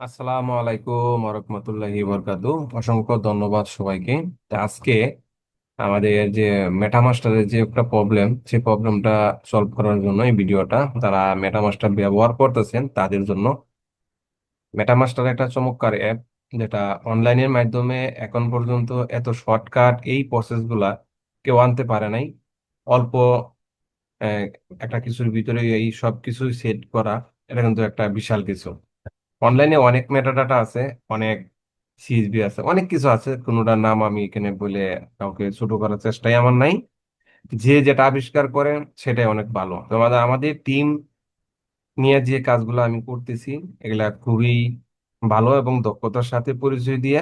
আসসালামু আলাইকুম রহমতুল্লাহি বরকাতু অসংখ্য ধন্যবাদ সবাইকে। আজকে আমাদের যে মেটামাস্টারের যে একটা প্রবলেম সেই প্রবলেমটা সলভ করার জন্য এই ভিডিওটা তারা মেটামাস্টার ব্যবহার করতেছেন, তাদের জন্য। মেটামাস্টার একটা চমৎকার অ্যাপ যেটা অনলাইনের মাধ্যমে এখন পর্যন্ত এত শর্টকাট এই প্রসেসগুলা কেউ আনতে পারে নাই। অল্প একটা কিছুর ভিতরে এই সব কিছু সেট করা, এটা কিন্তু একটা বিশাল কিছু। অনলাইনে অনেক মেটাডাটা আছে, অনেক সিএসবি আছে, অনেক কিছু আছে। কোনোটার নাম আমি এখানে বলে কাউকে ছোট করার চেষ্টাই আমার নাই। যে যেটা আবিষ্কার করে সেটাই অনেক ভালো। তো আমাদের টিম নিয়ে যে কাজগুলো আমি করতেছি, এগুলা খুবই ভালো এবং দক্ষতার সাথে পরিচয় দিয়ে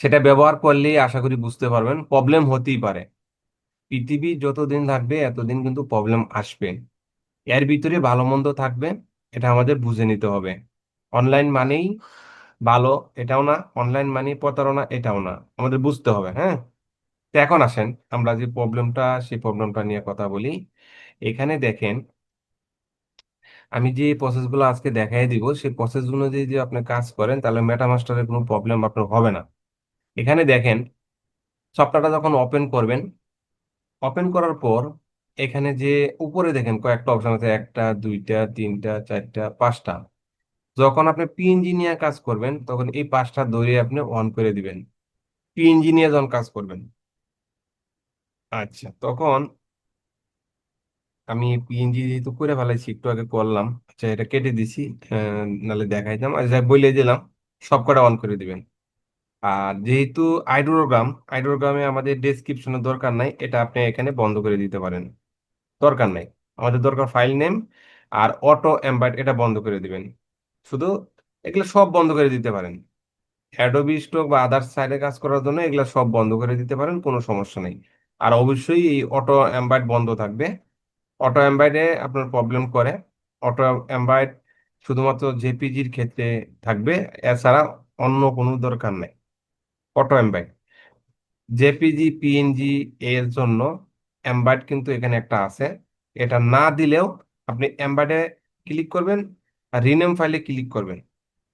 সেটা ব্যবহার করলেই আশা করি বুঝতে পারবেন প্রবলেম হতেই পারে। পৃথিবী যতদিন থাকবে, এতদিন কিন্তু প্রবলেম আসবে। এর ভিতরে ভালো মন্দ থাকবে। এটা আমাদের বুঝে নিতে হবে। অনলাইন মানেই ভালো, এটাও না। অনলাইন মানি প্রতারণা, এটাও না। আমাদের বুঝতে হবে হ্যাঁ? তো এখন আসেন, আমরা যে প্রবলেমটা সেই প্রবলেমটা নিয়ে কথা বলি। এখানে দেখেন, আমি যে প্রসেসগুলো আজকে দেখাই দিব, সেই প্রসেসগুলো যদি যদি আপনি কাজ করেন, তাহলে মেটামাস্টারের কোনো প্রবলেম আপনার হবে না। এখানে দেখেন, সফটওয়্যারটা যখন ওপেন করবেন ওপেন করার পর এখানে যে উপরে দেখেন কয়েকটা অপশন আছে, একটা, দুইটা, তিনটা, চারটা, পাঁচটা। যখন আপনি পিএনজি নিয়ে কাজ করবেন, তখন এই পাঁচটা ধরে আপনি অন করে দিবেন। পিএনজি নিয়ে যখন কাজ করবেন। আচ্ছা তখন আমি পিএনজি যেহেতু করে ফেলাইছি, একটু আগে করলাম। আচ্ছা এটা কেটে দিছি নাহলে দেখাইতাম। আচ্ছা বলে দিলাম। সব কটা অন করে দিবেন। আর যেহেতু আইডোরোগ্রাম আইডোরোগ্রামে আমাদের ডেসক্রিপশনের দরকার নাই, এটা আপনি এখানে বন্ধ করে দিতে পারেন। দরকার নাই। আমাদের দরকার ফাইল নেম আর অটো এমবাইট, এটা বন্ধ করে দিবেন। শুধু এগুলো সব বন্ধ করে দিতে পারেন। অ্যাডোবি স্টক বা আদার্স সাইডে কাজ করার জন্য এগুলো সব বন্ধ করে দিতে পারেন, কোনো সমস্যা নেই। আর অবশ্যই এই অটো এমবাইট বন্ধ থাকবে। অটো এমবাইডে আপনার প্রবলেম করে। অটো এমবাইড শুধুমাত্র জেপিজির ক্ষেত্রে থাকবে, এছাড়া অন্য কোনো দরকার নেই। অটো এমবাইড জেপিজি পিএনজি এর জন্য এমবাইড কিন্তু এখানে একটা আছে। এটা না দিলেও আপনি এমবাইডে ক্লিক করবেন আর রিনেম ফাইলে ক্লিক করবেন।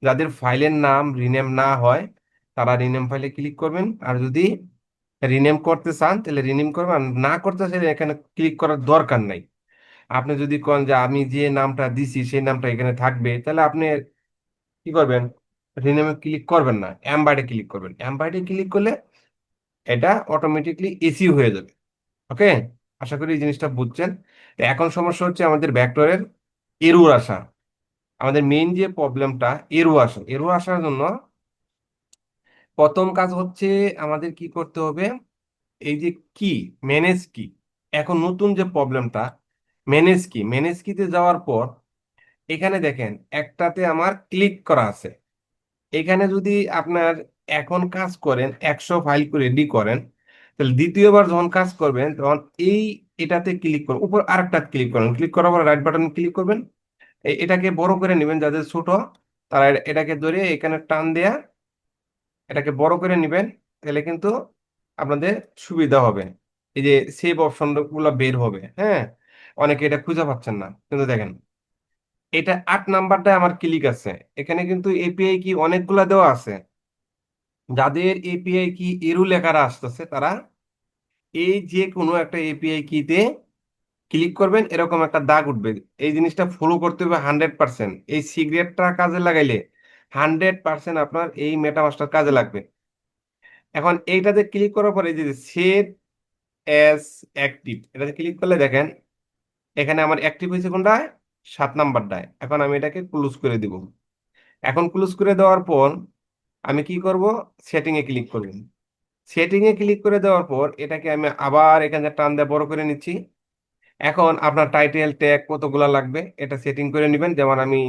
যাদের ফাইলের নাম রিনেম না হয়, তারা রিনেম ফাইলে ক্লিক করবেন। আর যদি রিনেম করতে চান, তাহলে রিনেম করবেন। না করতে চাইলে এখানে ক্লিক করার দরকার নাই। আপনি যদি কন যে আমি যে নামটা দিছি, সেই নামটা এখানে থাকবে, তাহলে আপনি কি করবেন? রিনেমে ক্লিক করবেন না। এমবাইডে ক্লিক করবেন। এমবাইডে ক্লিক করলে এটা অটোমেটিকলি এসি হয়ে যাবে। ওকে? আশা করি এই জিনিসটা বুঝছেন। এখন সমস্যা হচ্ছে আমাদের ভেক্টরের এরর আসা আমাদের মেইন যে প্রবলেমটা এরু আসা এরু আসার জন্য প্রথম কাজ হচ্ছে আমাদের কি করতে হবে? এই যে কি? ম্যানেজ কি? এখন নতুন যে প্রবলেমটা ম্যানেজ কি? ম্যানেজ কিতে যাওয়ার পর এখানে দেখেন, একটাতে আমার ক্লিক করা আছে। এখানে যদি আপনার এখন কাজ করেন, একশো ফাইল করে রেডি করেন তাহলে দ্বিতীয়বার যখন কাজ করবেন, তখন এই, এটাতে ক্লিক করুন। উপর আরেকটা ক্লিক করুন। ক্লিক করার পর রাইট বাটন ক্লিক করবেন। এটাকে বড় করে নেবেন যাদের ছোট। তারা এটাকে ধরে এখানে টান দেয়া, এটাকে বড় করে নেবেন, তাহলে কিন্তু আপনাদের সুবিধা হবে। এই যে সেভ অপশনগুলো বের হবে হ্যাঁ? অনেকে এটা খুঁজে পাচ্ছেন না, কিন্তু দেখেন, এটা আট নাম্বারটা আমার ক্লিক আছে। এখানে কিন্তু এপিআই কি অনেকগুলা দেওয়া আছে। যাদের এপিআই কি এরু লেখারা আসতেছে তারা এই যে কোনো একটা এপিআই কিতে ক্লিক করবেন, এরকম একটা দাগ উঠবে। এই জিনিসটা ফলো করতে হবে হান্ড্রেড পার্সেন্ট এই সিগারেটটা কাজে লাগাইলে হান্ড্রেড পার্সেন্ট আপনার এই মেটামাস্টার কাজে লাগবে। এখন এইটাতে ক্লিক করার পরে যে সেভ অ্যাজ অ্যাক্টিভ এটাতে ক্লিক করলে দেখেন, এখানে আমার অ্যাক্টিভ হয়েছে কোনটায় সাত নাম্বারটায়। এখন আমি এটাকে ক্লোজ করে দিব। এখন ক্লোজ করে দেওয়ার পর আমি কি করব? সেটিং এ ক্লিক করব। সেটিং এ ক্লিক করে দেওয়ার পর এটাকে আমি আবার এখানে টান দিয়ে বড় করে নিচ্ছি। এখন আপনার টাইটেল ট্যাগ কতগুলা লাগবে এটা সেটিং করে নেবেন। যেমন আমি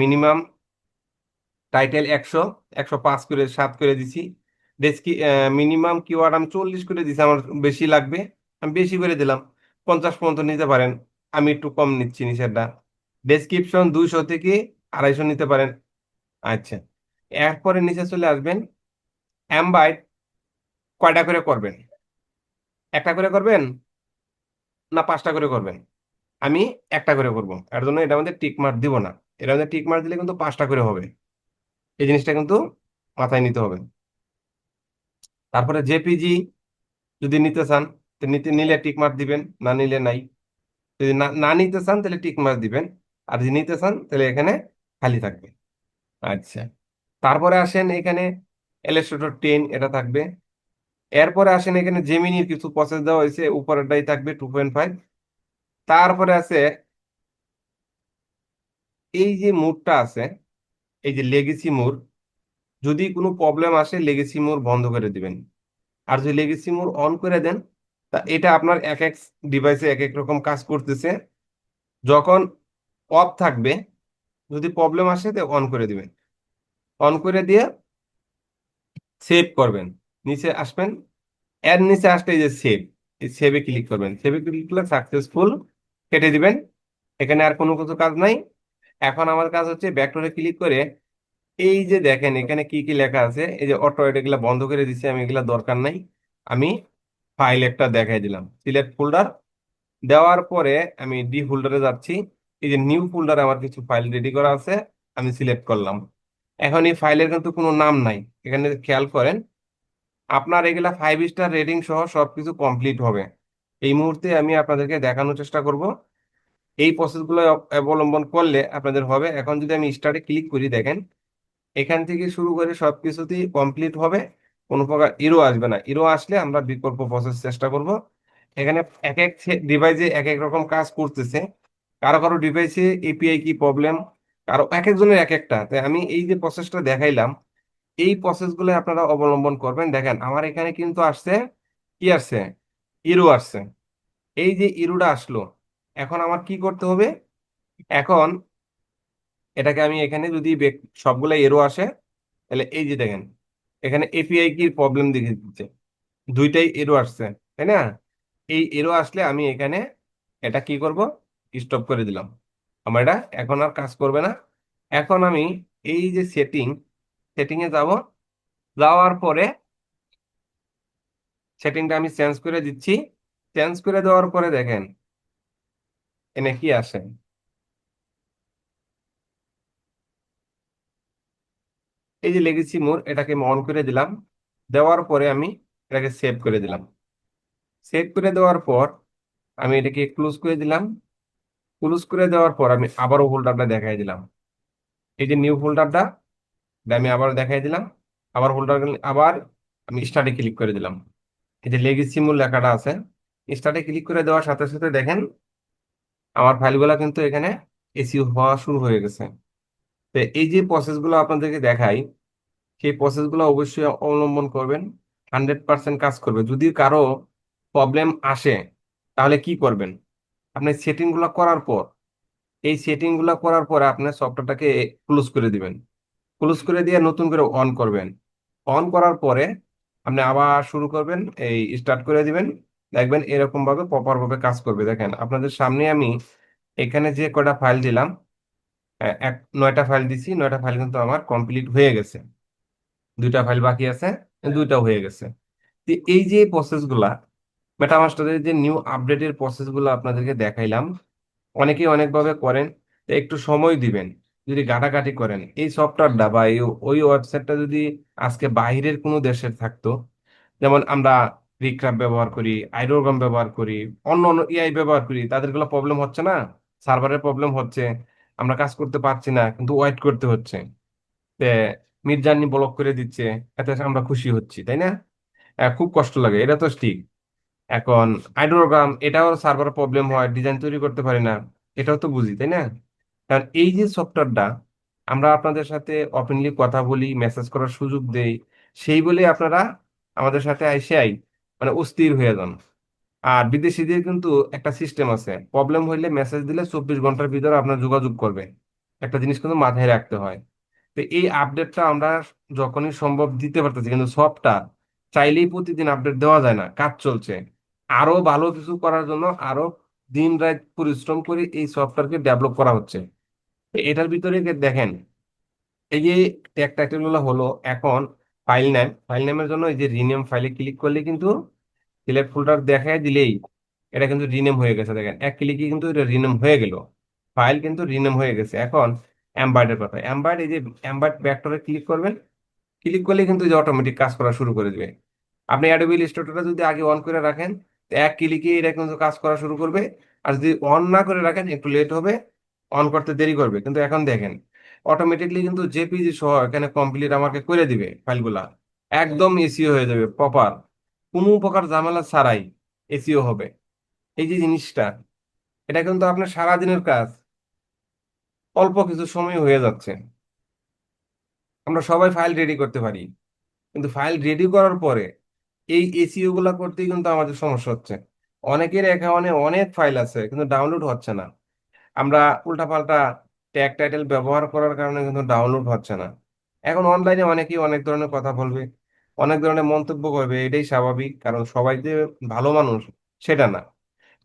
মিনিমাম টাইটেল একশো একশো পাঁচ করে, সাত করে দিছি। ডেসকি মিনিমাম কিওয়ার্ড আমি চল্লিশ করে দিছি, আমার বেশি লাগবে। আমি বেশি করে দিলাম, পঞ্চাশ পর্যন্ত নিতে পারেন। আমি একটু কম নিচ্ছি নিচেরটা। ডেসক্রিপশন দুইশো থেকে আড়াইশো নিতে পারেন। আচ্ছা। এরপরে নিচে চলে আসবেন অ্যাম্বাইট কয়টা করে করবেন? একটা করে করবেন না পাঁচটা করে করবেন? আমি একটা করে করব। এর জন্য এটা আমাদের টিক মার্ক দিব না। এর মধ্যে টিক মার্ক দিলে কিন্তু পাঁচটা করে হবে। এই জিনিসটা কিন্তু মাথায় নিতে হবে। তারপরে জেপিজি যদি নিতে চান নিতে নিলে টিক মার্ক দিবেন, না নিলে নাই। যদি না না নিতে চান, তাহলে টিক মার্ক দিবেন। আর যদি নিতে চান, তাহলে এখানে খালি থাকবে। আচ্ছা। তারপরে আসেন এখানে এলএস্টোর টেন এটা থাকবে। এরপরে আসেন এখানে জেমিনির কিছু প্রসেস দেওয়া হয়েছে, উপরেরটাই থাকবে টু পয়েন্ট ফাইভ তারপরে আছে, এই যে মোডটা আছে, এই যে লেগেসি মোড, যদি কোনো প্রবলেম আসে লেগেসি মোড বন্ধ করে দিবেন। আর যদি লেগেসি মোড অন করে দেন, তা এটা আপনার এক এক ডিভাইসে এক এক রকম কাজ করতেছে। যখন অফ থাকবে, যদি প্রবলেম আসে, তো অন করে দিবেন। অন করে দিয়ে সেভ করবেন। নিচে আসবেন এর নিচে আসলে এই যে সেভ এই সেভে ক্লিক করবেন। সেভে ক্লিক করলে সাকসেসফুল কেটে দিবেন। এখানে আর কোনো কিছু কাজ নাই। এখন আমার কাজ হচ্ছে ব্যাকডোরে ক্লিক করে এই যে দেখেন, এখানে কি কি লেখা আছে? এই যে অটো এগুলা বন্ধ করে দিচ্ছি আমি এগুলা দরকার নাই। আমি ফাইল একটা দেখাই দিলাম। সিলেক্ট ফোল্ডার দেওয়ার পরে আমি ডি ফোল্ডারে যাচ্ছি। এই যে নিউ ফোল্ডারে আমার কিছু ফাইল রেডি করা আছে, আমি সিলেক্ট করলাম। এখন এই ফাইলের কিন্তু কোনো নাম নাই। এখানে খেয়াল করেন, আপনার এগুলা ফাইভ স্টার রেটিং সহ সবকিছু কমপ্লিট হবে। এই মুহূর্তে আমি আপনাদেরকে দেখানোর চেষ্টা করব। এই প্রসেসগুলো অবলম্বন করলে আপনাদের হবে। এখন যদি আমি স্টার্টে ক্লিক করি, দেখেন, এখান থেকে শুরু করে সব কিছুতেই কমপ্লিট হবে। কোনো প্রকার ইরো আসবে না। ইরো আসলে আমরা বিকল্প প্রসেস চেষ্টা করব। এখানে এক এক ডিভাইসে এক এক রকম কাজ করতেছে। কারও কারও ডিভাইসে এপিআই কি প্রবলেম কারও এক একজনের এক একটা। তাই আমি এই যে প্রসেসটা দেখাইলাম, এই প্রসেসগুলো আপনারা অবলম্বন করবেন। দেখেন, আমার এখানে কিন্তু আসছে, কি আসছে? ইরো আসছে। এই যে ইরোটা আসলো, এখন আমার কি করতে হবে? এখন এটাকে আমি এখানে যদি সবগুলো এরো আসে, তাহলে এই যে দেখেন, এখানে এপিআই কি প্রবলেম দেখে দিচ্ছে। দুইটাই এরো আসছে, তাই না? এই এরো আসলে আমি এখানে এটা কি করব? স্টপ করে দিলাম। আমার এটা এখন আর কাজ করবে না। এখন আমি এই যে সেটিং সেটিং এ যাব। যাওয়ার পরে সেটিংটা আমি চেঞ্জ করে দিচ্ছি। চেঞ্জ করে দেওয়ার পরে দেখেন, এনে কি আসে? এই যে লেগেছি মোর এটাকে অন করে দিলাম। দেওয়ার পরে আমি এটাকে সেভ করে দিলাম। সেভ করে দেওয়ার পর আমি এটাকে ক্লোজ করে দিলাম। ক্লোজ করে দেওয়ার পর আমি আবারও হোল্ডারটা দেখাই দিলাম। এই যে নিউ হোল্ডারটা আমি আবার দেখাই দিলাম। আবার ফোল্ডার আবার আমি স্টার্টে ক্লিক করে দিলাম। এই যে লেগেসি মূল লেখাটা আছে স্টার্টে ক্লিক করে দেওয়ার সাথে সাথে দেখেন, আমার ফাইলগুলো কিন্তু এখানে এসিও হওয়া শুরু হয়ে গেছে। তো এই যে প্রসেসগুলো আপনাদেরকে দেখাই, সেই প্রসেসগুলো অবশ্যই অবলম্বন করবেন হান্ড্রেড পার্সেন্ট কাজ করবে। যদি কারও প্রবলেম আসে, তাহলে কি করবেন? আপনি সেটিংগুলো করার পর, এই সেটিংগুলো করার পর আপনার সফটওয়্যারটাকে ক্লোজ করে দিবেন। ক্লোজ করে দিয়ে নতুন করে অন করবেন। অন করার পরে আপনি আবার শুরু করবেন, এই স্টার্ট করে দিবেন। দেখবেন এরকম ভাবে প্রপার ভাবে কাজ করবে। দেখেন, আপনাদের সামনে আমি এখানে যে কয়টা ফাইল দিলাম এক, নয়টা ফাইল দিছি, নয়টা ফাইল কিন্তু আমার কমপ্লিট হয়ে গেছে। দুইটা ফাইল বাকি আছে দুইটা হয়ে গেছে। এই যে প্রসেসগুলা মেটামাস্টারের যে নিউ আপডেটের প্রসেসগুলো আপনাদেরকে দেখাইলাম, অনেকেই অনেকভাবে করেন, তো একটু সময় দিবেন, যদি ঘাটাঘাটি করেন। এই সফটওয়্যারটা বা এই, ওই ওয়েবসাইটটা যদি আজকে বাইরের কোনো দেশের থাকতো, যেমন আমরা রিক্রাফ ব্যবহার করি আইরোগ্রাম ব্যবহার করি, অন্য অন্য এআই ব্যবহার করি, তাদেরগুলো প্রবলেম হচ্ছে না? সার্ভারের প্রবলেম হচ্ছে, আমরা কাজ করতে পারছি না, কিন্তু ওয়েট করতে হচ্ছে। তে মির্জানি ব্লক করে দিচ্ছে, এতে আমরা খুশি হচ্ছি, তাই না? খুব কষ্ট লাগে, এটা তো ঠিক। এখন আইডোগ্রাম এটাও সার্ভার প্রবলেম হয়, ডিজাইন তৈরি করতে পারি না, এটাও তো বুঝি, তাই না? কারণ এই যে সফটওয়্যারটা, আমরা আপনাদের সাথে ওপেনলি কথা বলি মেসেজ করার সুযোগ দেই, সেই বলে আপনারা আমাদের সাথে আইসেই মানে অস্থির হয়ে যান। আর বিদেশিদের কিন্তু একটা সিস্টেম আছে প্রবলেম হইলে মেসেজ দিলে চব্বিশ ঘণ্টার ভিতরে আপনার যোগাযোগ করবে, একটা জিনিস কিন্তু মাথায় রাখতে হয়। তো এই আপডেটটা আমরা যখনই সম্ভব দিতে পারতেছি, কিন্তু সবটা চাইলেই প্রতিদিন আপডেট দেওয়া যায় না, কাজ চলছে। আরও ভালো কিছু করার জন্য আরও দিন রাত পরিশ্রম করে এই সফটওয়্যারকে ডেভেলপ করা হচ্ছে। এটার ভিতরে দেখেন, এই যে ট্যাগ টাইটেলগুলো হলো, এখন ফাইল নেম ফাইল নেমের জন্য এই যে রিনেম ফাইলে ক্লিক করলে কিন্তু সিলেক্ট ফোল্ডার দেখায় দিলেই এটা কিন্তু রিনেম হয়ে গেছে। দেখেন, এক ক্লিকে কিন্তু এটা রিনেম হয়ে গেল। ফাইল কিন্তু রিনেম হয়ে গেছে। এখন অ্যাম্বার্ডের কথা অ্যাম্বার্ড এই যে অ্যাম্বার্ড ভেক্টরে ক্লিক করবেন ক্লিক করলে কিন্তু অটোমেটিক কাজ করা শুরু করে দেবে। আপনি অ্যাডোবি ইলাস্ট্রেটরটা যদি আগে অন করে রাখেন এক ক্লিকে এটা কিন্তু কাজ করা শুরু করবে। আর যদি অন না করে রাখেন, একটু লেট হবে অন করতে দেরি করবে। কিন্তু এখন দেখেন অটোমেটিকলি কিন্তু জেপিজি সহ এখানে কমপ্লিট আমাকে করে দিবে ফাইলগুলা। একদম এসিও হয়ে যাবে প্রপার কোনো প্রকার ঝামেলা ছাড়াই এসিও হবে। এই যে জিনিসটা, এটা কিন্তু আপনার সারাদিনের কাজ। অল্প কিছু সময় হয়ে যাচ্ছে। আমরা সবাই ফাইল রেডি করতে পারি। কিন্তু ফাইল রেডি করার পরে এই এসিও গুলা করতেই কিন্তু আমাদের সমস্যা হচ্ছে। অনেকের অ্যাকাউন্টে অনেক ফাইল আছে, কিন্তু ডাউনলোড হচ্ছে না। আমরা উল্টাপাল্টা ট্যাগ টাইটেল ব্যবহার করার কারণে কিন্তু ডাউনলোড হচ্ছে না। এখন অনলাইনে অনেকেই অনেক ধরনের কথা বলবে, অনেক ধরনের মন্তব্য করবে, এটাই স্বাভাবিক, কারণ সবাই যে ভালো মানুষ, সেটা না।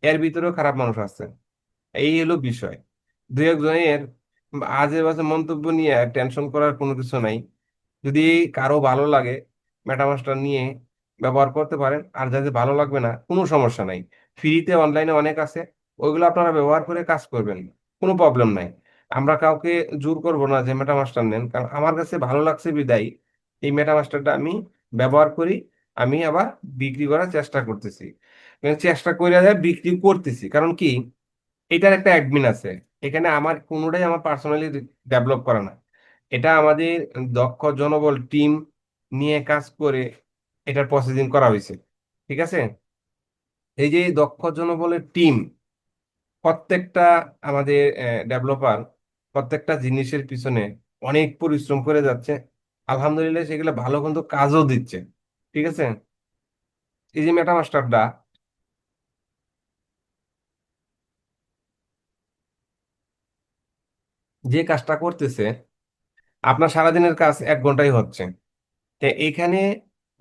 এর ভিতরেও খারাপ মানুষ আছে। এই হলো বিষয়। দু একজনের আজে বাজে মন্তব্য নিয়ে টেনশন করার কোনো কিছু নাই। যদি কারও ভালো লাগে মেটামাস্টার নিয়ে ব্যবহার করতে পারেন। আর যাদের ভালো লাগবে না, কোনো সমস্যা নাই। ফ্রিতে অনলাইনে অনেক আছে। ওইগুলো আপনারা ব্যবহার করে কাজ করবেন। কোনো প্রবলেম নাই। আমরা কাউকে জোর করব না যে মেটামাস্টার নেন। কারণ আমার কাছে ভালো লাগছে বিদায়। এই মেটামাস্টারটা আমি ব্যবহার করি। আমি আবার বিক্রি করার চেষ্টা করতেছি। চেষ্টা করে বিক্রি করতেছি। কারণ কি? এটার একটা অ্যাডমিন আছে। এখানে আমার কোনোটাই আমার পার্সোনালি ডেভেলপ করা না। এটা আমাদের দক্ষ জনবল টিম নিয়ে কাজ করে এটার প্রসেসিং করা হয়েছে, ঠিক আছে? এই যে দক্ষ জনবলের টিম প্রত্যেকটা আমাদের ডেভেলপার প্রত্যেকটা জিনিসের পিছনে অনেক পরিশ্রম করে যাচ্ছে। আলহামদুলিল্লাহ সেগুলো ভালো কিন্তু কাজও দিচ্ছে, ঠিক আছে? এই যে মেটামাস্টারটা যে কাজটা করতেছে, আপনার সারাদিনের কাজ এক ঘন্টাই হচ্ছে। তো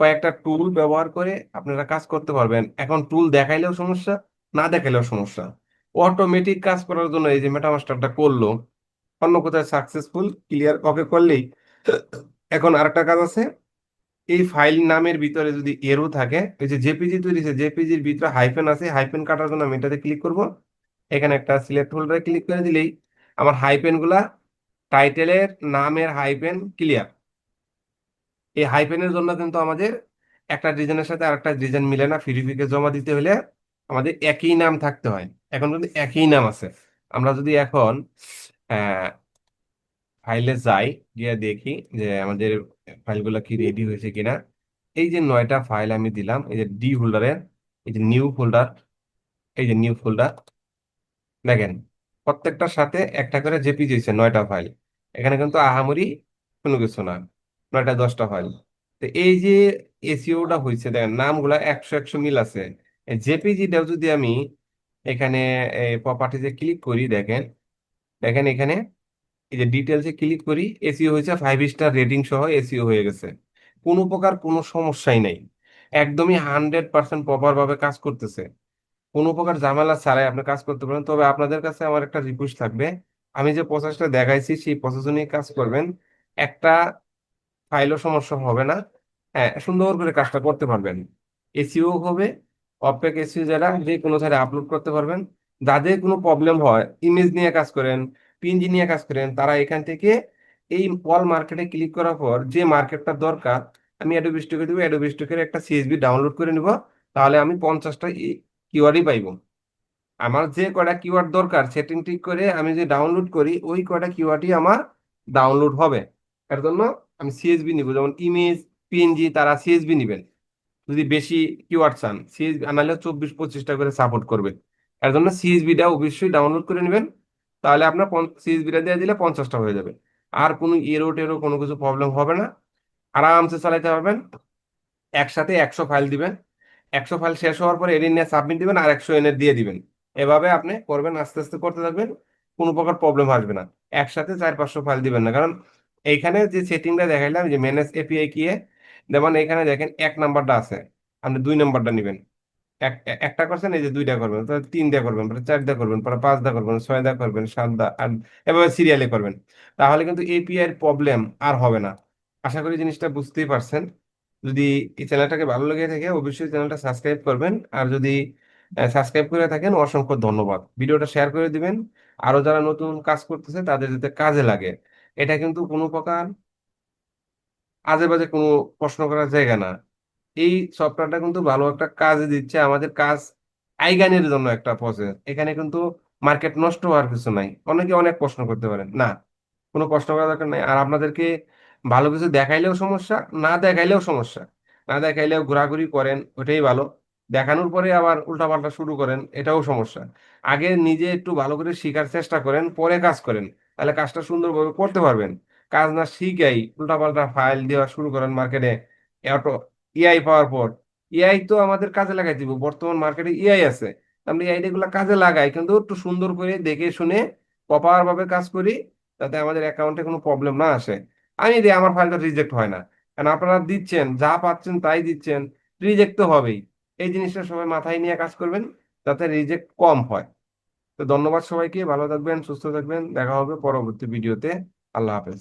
কয়েকটা টুল ব্যবহার করে আপনারা কাজ করতে পারবেন। এখন টুল দেখাইলেও সমস্যা, না দেখাইলেও সমস্যা। অটোমেটিক কাজ করার জন্য এই যে মেটামাস্টারটা করল, অন্য কোথায় সাকসেসফুল ক্লিয়ার ওকে করলেই। এখন আরেকটা কাজ আছে, এই ফাইল নামের ভিতরে যদি এরো থাকে ওই যে জেপিজি তৈরি হয়েছে জেপিজির ভিতরে হাইফেন আছে হাইফেন কাটার জন্য আমি এটাতে ক্লিক করব। এখানে একটা সিলেক্ট হোল্ডারে ক্লিক করে দিলেই আমার হাইফেনগুলা টাইটেলের নামের হাইফেন ক্লিয়ার এই হাইফেনের জন্য কিন্তু আমাদের একটা ডিজাইনের সাথে আরেকটা ডিজাইন মিলে না। ফিরিফিকে জমা দিতে হলে আমাদের একই নাম থাকতে হয়। এখন কিন্তু একই নাম আছে। আমরা যদি এখন ফাইলে যাই, গিয়ে দেখি যে আমাদের ফাইলগুলো কি রেডি হয়েছে কিনা। এই যে নয়টা ফাইল আমি দিলাম, এই যে ডি ফোল্ডারের এই যে নিউ ফোল্ডার এই যে নিউ ফোল্ডার দেখেন, প্রত্যেকটার সাথে একটা করে জেপিজি হয়েছে নয়টা ফাইল এখানে কিন্তু আহামরি কোনো কিছু না। নয়টা, দশটা ফাইল তো এই যে এসিওটা হয়েছে দেখেন, নামগুলা একশো একশো মিল আছে। জেপিজিটাও যদি আমি এখানে প্রপার্টিতে ক্লিক করি, দেখেন দেখেন এখানে, এই যে ডিটেলসে ক্লিক করি এসিও হয়েছে ফাইভ স্টার রেটিং সহ এসিও হয়ে গেছে। কোনো প্রকার কোনো সমস্যাই নাই। একদমই হান্ড্রেড পার্সেন্ট প্রপার ভাবে কাজ করতেছে। কোনো প্রকার ঝামেলা ছাড়াই আপনি কাজ করতে পারেন। তবে আপনাদের কাছে আমার একটা রিকোয়েস্ট থাকবে। আমি যে প্রসেসটা দেখাইছি, সেই প্রসেস নিয়ে কাজ করবেন। একটা ফাইলও সমস্যা হবে না। হ্যাঁ সুন্দর করে কাজটা করতে পারবেন। এসিও হবে, অপেক এসিও যারা, যে কোনো সাইডে আপলোড করতে পারবেন। যাদের কোনো প্রবলেম হয় ইমেজ নিয়ে কাজ করেন পিএনজি নিয়ে কাজ করেন, তারা এখান থেকে এই ওয়াল মার্কেটে ক্লিক করার পর যে মার্কেটটা দরকার, আমি অ্যাডোবি স্টকে দেবো। অ্যাডোবি একটা সিএসবি ডাউনলোড করে নিব। তাহলে আমি পঞ্চাশটা কিওয়ার্ডই পাইবো। আমার যে কটা কিওয়ার্ড দরকার সেটিং ঠিক করে আমি যে ডাউনলোড করি, ওই কটা কিওয়ার্ডই আমার ডাউনলোড হবে। এর জন্য আমি সিএসবি নিব, যেমন ইমেজ পিএনজি তারা সিএসবি নিবেন। যদি বেশি কিওয়ার্ড চান সিএসবি আনালে চব্বিশ, পঁচিশটা করে সাপোর্ট করবে। এর জন্য সিএসবিটা অবশ্যই ডাউনলোড করে নেবেন। তাহলে আপনার সিএসবিটা দিয়ে দিলে পঞ্চাশটা হয়ে যাবে। আর কোনো এরো টেরো কোনো কিছু প্রবলেম হবে না। আরামসে চালাইতে পারবেন। একসাথে একশো ফাইল দিবেন। একশো ফাইল শেষ হওয়ার পরে এডিট নিয়ে সাবমিট দিবেন আর একশো এনে দিয়ে দিবেন। এভাবে আপনি করবেন, আস্তে আস্তে করতে থাকবেন। কোনো প্রকার প্রবলেম আসবে না। একসাথে চার, পাঁচশো ফাইল দিবেন না। কারণ এইখানে যে সেটিংটা দেখাইলাম, যে ম্যানেজ এপিআই কি যেমন এখানে দেখেন এক নাম্বারটা আছে। আপনি দুই নাম্বারটা নেবেন। এক, একটা করছেন, এই যে দুইটা করবেন, তাহলে তিনটা করবেন, পরে চারটা করবেন, পরে পাঁচটা করবেন, ছয়টা করবেন, সাতটা আর এভাবে সিরিয়ালে করবেন। তাহলে কিন্তু এপিআই এর প্রবলেম আর হবে না। আশা করি জিনিসটা বুঝতেই পারছেন। যদি এই চ্যানেলটাকে ভালো লেগে থাকে, অবশ্যই চ্যানেলটা সাবস্ক্রাইব করবেন। আর যদি সাবস্ক্রাইব করে থাকেন, অসংখ্য ধন্যবাদ। ভিডিওটা শেয়ার করে দিবেন। আরও যারা নতুন কাজ করতেছে, তাদের যাতে কাজে লাগে। এটা কিন্তু কোনো প্রকার আজে বাজে কোনো প্রশ্ন করার জায়গা না। এই সফটওয়্যারটা কিন্তু ভালো একটা কাজে দিচ্ছে, আমাদের কাজ আইগানের জন্য একটা প্রসেস এখানে কিন্তু মার্কেট নষ্ট হওয়ার কিছু নাই। অনেকে অনেক প্রশ্ন করতে পারেন, না, কোনো প্রশ্ন করার দরকার নাই। আর আপনাদেরকে ভালো কিছু দেখাইলেও সমস্যা, না দেখাইলেও সমস্যা। না দেখাইলেও ঘোরাঘুরি করেন ওটাই ভালো। দেখানোর পরে আবার উল্টাপাল্টা শুরু করেন, এটাও সমস্যা। আগে নিজে একটু ভালো করে শেখার চেষ্টা করেন, পরে কাজ করেন। তাহলে কাজটা সুন্দরভাবে করতে পারবেন। কাজ না শিখাই উল্টাপাল্টা ফাইল দেওয়া শুরু করেন মার্কেটে অটো এআই পাওয়ার পর। এআই তো আমাদের কাজে লাগাই দিব। বর্তমান মার্কেটে এআই আছে। আমরা এআই গুলা কাজে লাগাই, কিন্তু একটু সুন্দর করে দেখে শুনে প্রপার ভাবে কাজ করি, তাতে আমাদের অ্যাকাউন্টে কোনো প্রবলেম না আসে। আমি দিই, আমার ফাইলটা রিজেক্ট হয় না। কারণ আপনারা দিচ্ছেন, যা পাচ্ছেন তাই দিচ্ছেন। রিজেক্ট তো হবেই। এই জিনিসটা সবাই মাথায় নিয়ে কাজ করবেন, যাতে রিজেক্ট কম হয়। তো ধন্যবাদ সবাইকে ভালো থাকবেন সুস্থ থাকবেন দেখা হবে পরবর্তী ভিডিওতে। আল্লাহ হাফেজ।